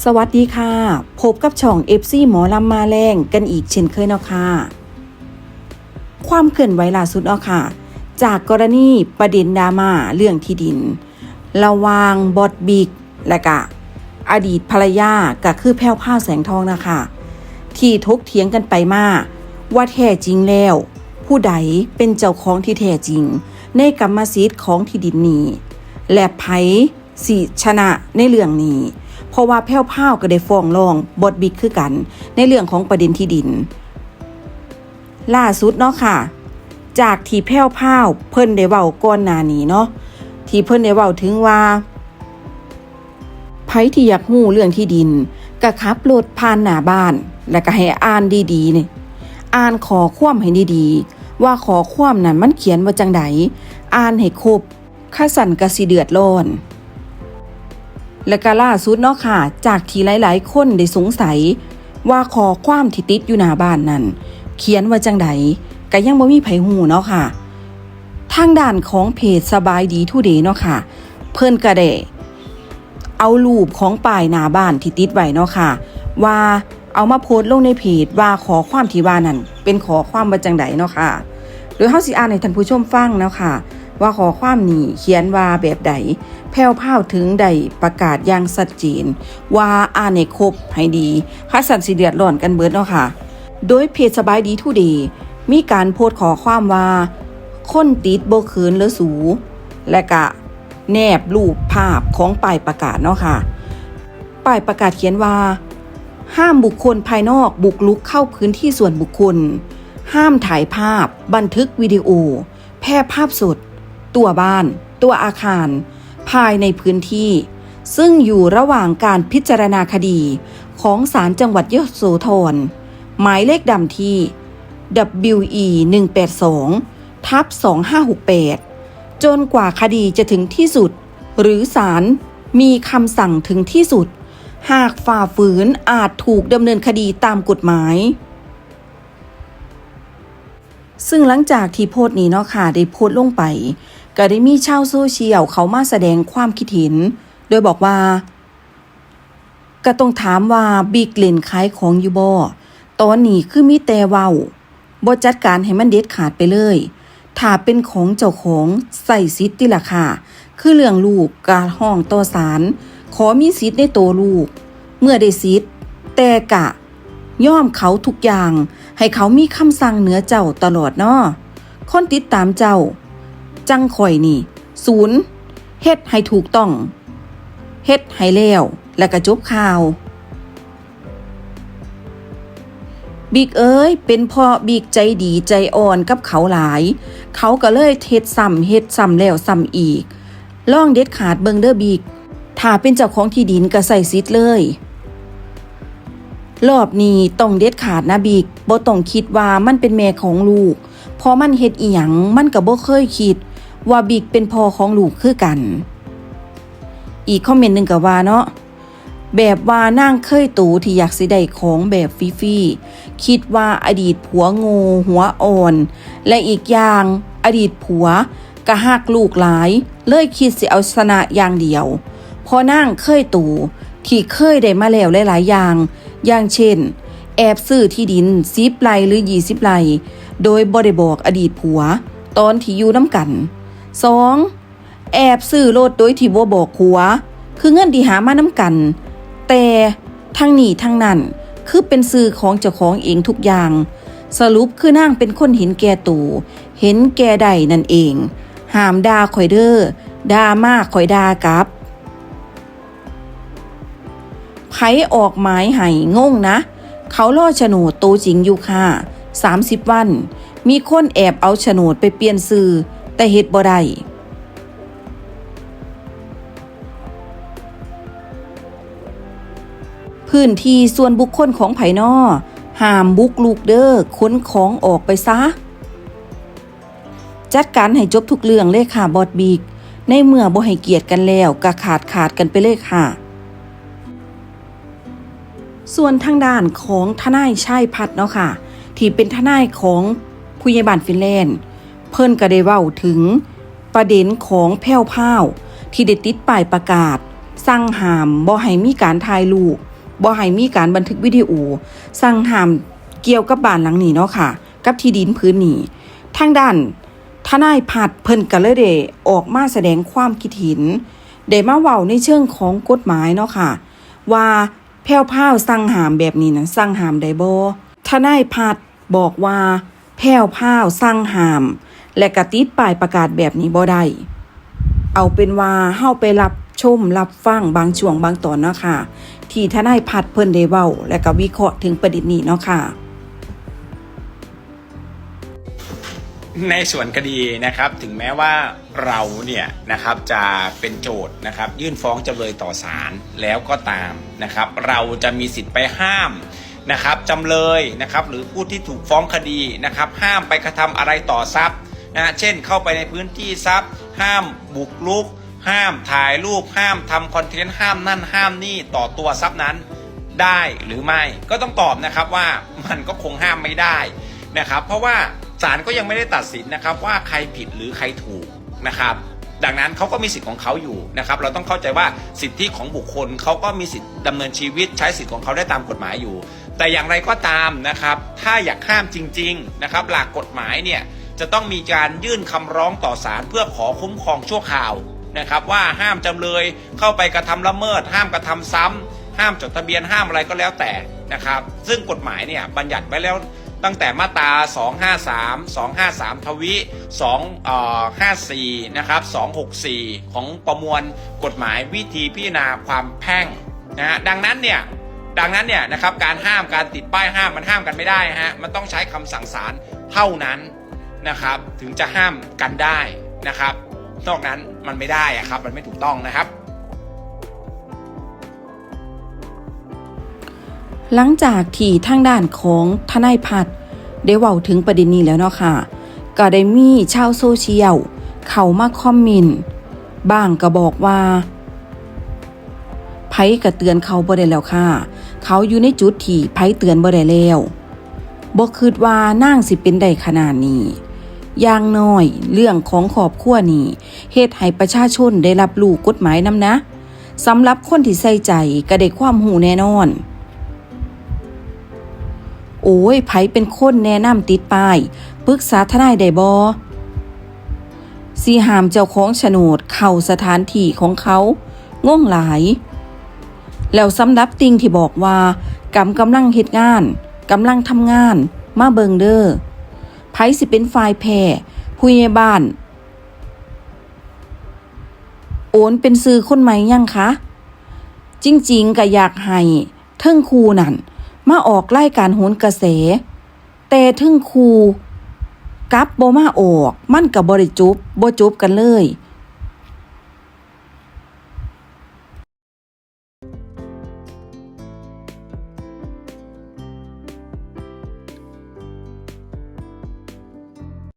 สวัสดีค่ะ พบกับช่อง FC หมอลำมาแรงกันอีกเช่นเคยเนาะค่ะ ความเคลื่อนไหวล่าสุดเนาะค่ะ จากกรณีประเด็นดราม่าเรื่องที่ดิน ระวางบอดบิก และกะ อดีตภรรยาก็คือแพ้วผ้าวแสงทองนะคะ ที่ทกเถียงกันไปมาว่าแท้จริงแล้ว ผู้ใดเป็นเจ้าของที่แท้จริง ในกรรมสิทธิ์ของที่ดินนี้ และไผสิชนะในเรื่องนี้ เพราะว่าแพ้วพ้าวก็ได้ฟ้องร้องบทบิกคือกัน ในเรื่องของประเด็นที่ดิน ล่าสุดเนาะค่ะ จากที่แพ้วพ้าวเพิ่นได้เว้าก่อนหน้านี้เนาะที่เพิ่นได้เว้าถึงว่าไผที่อยากฮู้เรื่องที่ดินก็ขับรถผ่านหน้าบ้าน แล้วก็ให้อ่านดีๆนี่อ่านขอความให้ดีๆ ว่าขอความนั้นมันเขียนว่าจังใดอ่านให้ครบข้าสั่นกระสิเดือดร้อน และก็ล่าสุดเนาะค่ะ จากที่หลายๆ คนได้สงสัย ว่าขอความที่ติดอยู่หน้าบ้านนั้น เขียนว่าจังใดก็ยังบ่มีไผหูเนาะค่ะ ทางด้านของเพจสบายดีทูเดย์เนาะค่ะ เพิ่นก็ได้เอารูปของป้ายหน้าบ้านที่ติดไว้เนาะค่ะ ว่าเอามาโพสต์ลงในเพจว่าขอความที่ว่านั้นเป็นขอความว่าจังใดเนาะค่ะโดยเฮาสิอ่านให้ท่านผู้ชมฟังเนาะค่ะ ว่าขอความนี้เขียนว่าแบบใดแผ่วพราวถึงได้ประกาศอย่างชัดเจนว่าอ่านให้ครบให้ดีคัสันสิเดือดร้อนกันเบิดเนาะค่ะ โดยเพจสบายดีทูเดย์มีการโพสต์ขอความว่าคนติดโบคืนหรือสู และกะแนบรูปภาพของป้ายประกาศเนาะค่ะป้ายประกาศเขียนว่า ห้ามบุคคลภายนอกบุกลุกเข้าพื้นที่ส่วนบุคคล ห้ามถ่ายภาพ บันทึกวิดีโอ แพร่ภาพสด ตัวบ้าน ตัวอาคาร ภายในพื้นที่ ซึ่งอยู่ระหว่างการพิจารณาคดีของศาลจังหวัดยโสธรหมายเลขดำที่ WE 182ทับ2568 จนกว่าคดีจะถึงที่สุด หรือศาลมีคำสั่งถึงที่สุด หากฝ่าฝืนอาจถูกดำเนินคดีตามกฎหมาย ซึ่งหลังจากที่โพสต์นี้เนาะค่ะได้โพสต์ลงไป ก็ได้มีชาวโซเชียลเขามาแสดงความคิดเห็น โดยบอกว่า ก็ต้องถามว่าบิ๊กเล่นขายของอยู่บ่ตอนนี้คือมีแต่เว้าบ่จัดการให้มันเด็ดขาดไปเลย ถ้าเป็นของเจ้าของใส่สิทธิ์ล่ะค่ะ คือเรื่องลูกการห้องต่อศาลขอมีสิทธิ์ในตัวลูก เมื่อได้สิทธิ์แต่กะ ย่อมเขาทุกอย่าง ให้เขามีคำสั่งเหนือเจ้าตลอดเนาะคนติดตามเจ้า จังข่อยนี่ศูนย์เฮ็ดให้ถูกต้องเฮ็ดให้แล้วและก็จบข่าว บิ๊กเอ้ยเป็นพ่อบิ๊กใจดีใจอ่อนกับเขาหลาย เขาก็เลยเฮ็ดซ้ำเฮ็ดซ้ำแล้วซ้ำอีกล่องเด็ดขาดเบิงเด้อบิ๊กถ้าเป็นเจ้าของที่ดินก็ใส่สิทเลย รอบนี้ต้องเด็ดขาดนะบิ๊กบ่ต้องคิดว่ามันเป็นแม่ของลูกพอมันเฮ็ดอีหยังมันก็บ่เคยคิด ว่าบิ๊กเป็นพ่อของลูกคือกัน อีกคอมเมนต์หนึ่งก็ว่าเนาะแบบว่านางเคยตูที่อยากสิได้ของแบบฟรีๆคิดว่าอดีตผัวงูหัวอ่อน และอีกอย่างอดีตผัวกะหักลูกหลาย เลยคิดสิเอาชนะอย่างเดียว พอนางเคยตูที่เคยได้มาแล้วหลายๆอย่าง อย่างเช่น แอบซื้อที่ดินซิบไลหรือยี่สิบไลโดยบ่ได้บอกอดีตผัว ตอนที่อยู่น้ำกัน 2. แอบซื้อรถโดยที่บ่บอกผัว คือเงินที่หามาน้ำกัน แต่ทั้งนี้ทั้งนั้นคือเป็นซื้อของเจ้าของเองทุกอย่าง สรุปคือนางเป็นคนเห็นแก่ตูเห็นแก่ใดนั่นเองหามดาข่อยเด้อดามากข่อยดากับไผออกหมายให้งงนะ เขาล่อโฉนดตัวจริงอยู่ค่ะ30 วัน มีคนแอบเอาโฉนดไปเปลี่ยนซื้อ แต่เฮ็ดบ่ได้พื้นที่ส่วนบุคคลของไผนอห้ามบุกลูกเด้อค้นของออกไปซะ จัดการให้จบทุกเรื่องเลยค่ะบอดบีก ในเมื่อบ่ให้เกียรติกันแล้วก็ขาดขาดกันไปเลยค่ะ ส่วนทางด้านของทนายชัยพัฒน์เนาะค่ะ ที่เป็นทนายของผู้ใหญ่บ้านฟินแลนด์ เพิ่นก็ได้เว้าถึง ประเด็นของแพ้วพราวที่ได้ติดป้ายประกาศ สั่งห้ามบ่ให้มีการถ่ายรูปบ่ให้มีการบันทึกวิดีโอ สั่งห้ามเกี่ยวกับบ้านหลังนี้เนาะค่ะ กับที่ดินพื้นนี้ทางด้านทนายพัดเพิ่นก็เลยได้ออกมาแสดงความคิดเห็นได้มาเว้าในเชิงของกฎหมายเนาะค่ะ ว่าแพ้วพราวสั่งหามแบบนี้นะสั่งหามได้บ่ทนายพัดบอกว่า แพ้วพราวสั่งหาม และกติดป้ายประกาศแบบนี้บ่ได้เอาเป็นว่าเฮาไปรับชมรับฟังบางช่วงบางตอนเนาะค่ะ ที่ทนายพัดเพิ่นได้เว้า และก็วิเคราะห์ถึงประเด็นนี้เนาะค่ะ ในส่วนคดีนะครับถึงแม้ว่าเราเนี่ยนะครับจะเป็นโจทย์นะครับ ยื่นฟ้องจำเลยต่อศาลแล้วก็ตามนะครับ เราจะมีสิทธิ์ไปห้ามนะครับจำเลยนะครับ หรือผู้ที่ถูกฟ้องคดีนะครับ ห้ามไปกระทำอะไรต่อทรัพย์ นะเช่นเข้าไปในพื้นที่ทรัพย์ ห้ามบุกรุก ห้ามถ่ายรูป ห้ามทำคอนเทนต์ห้ามนั่นห้ามนี่ต่อตัวทรัพย์นั้นได้หรือไม่ก็ต้องตอบนะครับว่ามันก็คงห้ามไม่ได้นะครับ เพราะว่าศาลก็ยังไม่ได้ตัดสินนะครับว่าใครผิดหรือใครถูกนะครับดังนั้นเขาก็มีสิทธิ์ของเขาอยู่นะครับ เราต้องเข้าใจว่าสิทธิของบุคคลเขาก็มีสิทธิ์ดำเนินชีวิตใช้สิทธิ์ของเขาได้ตามกฎหมายอยู่ แต่อย่างไรก็ตามนะครับ ถ้าอยากห้ามจริง ๆนะครับ หลักกฎหมายเนี่ย จะต้องมีการยื่นคำร้องต่อศาลเพื่อขอคุ้มครองชั่วคราวนะครับว่าห้ามจำเลยเข้าไปกระทำละเมิด ห้ามกระทำซ้ำห้ามจดทะเบียนห้ามอะไรก็แล้วแต่นะครับ ซึ่งกฎหมายเนี่ยบัญญัติไว้แล้วตั้งแต่มาตรา 253 253 ทวิ2เอ่อ54 นะครับ 264 ของประมวลกฎหมายวิธีพิจารณาความแพ่งนะฮะดังนั้นเนี่ยดังนั้นเนี่ยนะครับการห้ามการติดป้ายห้ามมันห้ามกันไม่ได้ฮะมันต้องใช้คำสั่งศาลเท่านั้น นะครับ ถึงจะห้ามกันได้นะครับ นอกนั้นมันไม่ได้อะครับ มันไม่ถูกต้องนะครับ หลังจากที่ทางด้านของทนายพัดได้เว้าถึงประเด็นนี้แล้วเนาะค่ะ ก็ได้มีชาวโซเชียล เข้ามาคอมเมนต์บ้างก็บอกว่าไผก็เตือนเขาบ่ได้แล้วค่ะ เขาอยู่ในจุดที่ไผเตือนบ่ได้แล้วบ่คิดว่านางสิเป็นได้ขนาดนี้ อย่างน้อย เรื่องของครอบครัวนี่เฮ็ดให้ประชาชนได้รับรู้กฎหมายนำนะสำหรับคนที่ใส่ใจก็ได้ความหูแน่นอน โอ้ยไผเป็นคนแนะนำติดป้ายปรึกษาทนายได้บอสีหามเจ้าของโฉนดเข้าสถานที่ของเขาง่วงหลาย แล้วสำหรับติงที่บอกว่ากำกำลังเฮ็ดงานกำลังทำงาน มาเบิงเดอ้อ สิเป็นฝ่ายแพ้ผู้ใหญ่บ้าน โอนเป็นซื้อคนใหม่ยังคะ จริง ๆก็อยากให้เทิงครูนั่น มาออกไล่การโหนกระแส แต่ทึ่งครูกับบ่มาออก มันกับบริจุบบ่จบกันเลย